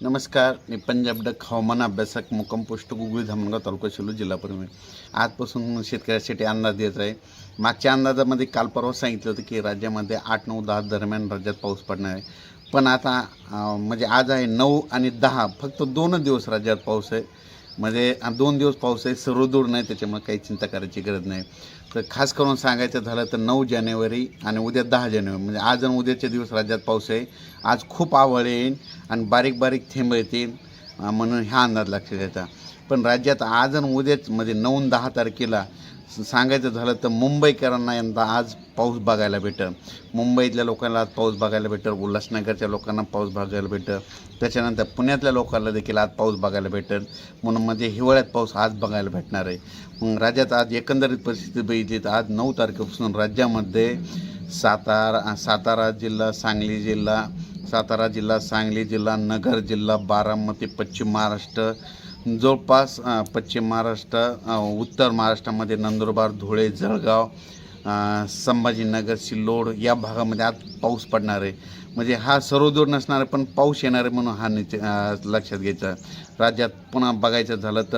नमस्कार मी पंजाब डक हवामान अभ्यासक मुक्काम पोस्ट गुगळी धामणगाव तालुका शिलू जिल्हा परभणी. आजपासून शेतकऱ्यासाठी अंदाज देत आहे. मागच्या अंदाजामध्ये काल परवा सांगितलं होतं की राज्यामध्ये आठ नऊ दहा दरम्यान राज्यात पाऊस पडणार आहे. पण आता म्हणजे आज आहे नऊ आणि दहा. फक्त दोनच दिवस राज्यात पाऊस आहे. म्हणजे दोन दिवस पाऊस आहे सर्व दूर नाही त्याच्यामुळे काही चिंता करायची गरज नाही. तर खास करून सांगायचं झालं तर नऊ जानेवारी आणि उद्या दहा जानेवारी म्हणजे आज आणि उद्याच्या दिवस राज्यात पाऊस आहे. आज खूप आवड येईल आणि बारीक बारीक थेंब येतील. म्हणून ह्या अंदाज लक्षात घ्यायचा पण राज्यात आज आणि उद्याच म्हणजे नऊ दहा तारखेला सांगायचं झालं तर मुंबईकरांना यंदा आज पाऊस बघायला भेटं मुंबईतल्या लोकांना आज पाऊस बघायला भेटं उल्हासनगरच्या लोकांना पाऊस बघायला भेटं त्याच्यानंतर पुण्यातल्या लोकांना देखील आज पाऊस बघायला भेटेल. म्हणून म्हणजे हिवाळ्यात पाऊस आज बघायला भेटणार आहे. मग राज्यात आज एकंदरीत परिस्थिती बघितली तर आज नऊ तारखेपासून राज्यामध्ये सातारा सातारा जिल्हा सांगली जिल्हा सातारा जिल्हा सांगली जिल्हा नगर जिल्हा बारामती पश्चिम महाराष्ट्र जवळपास पश्चिम महाराष्ट्र उत्तर महाराष्ट्रामध्ये नंदुरबार धुळे जळगाव संभाजीनगर सिल्लोड या भागामध्ये आज पाऊस पडणार आहे. म्हणजे हा सर्वदूर नसणार आहे पण पाऊस येणार आहे म्हणून हा निच लक्षात घ्यायचा. राज्यात पुन्हा बघायचं झालं तर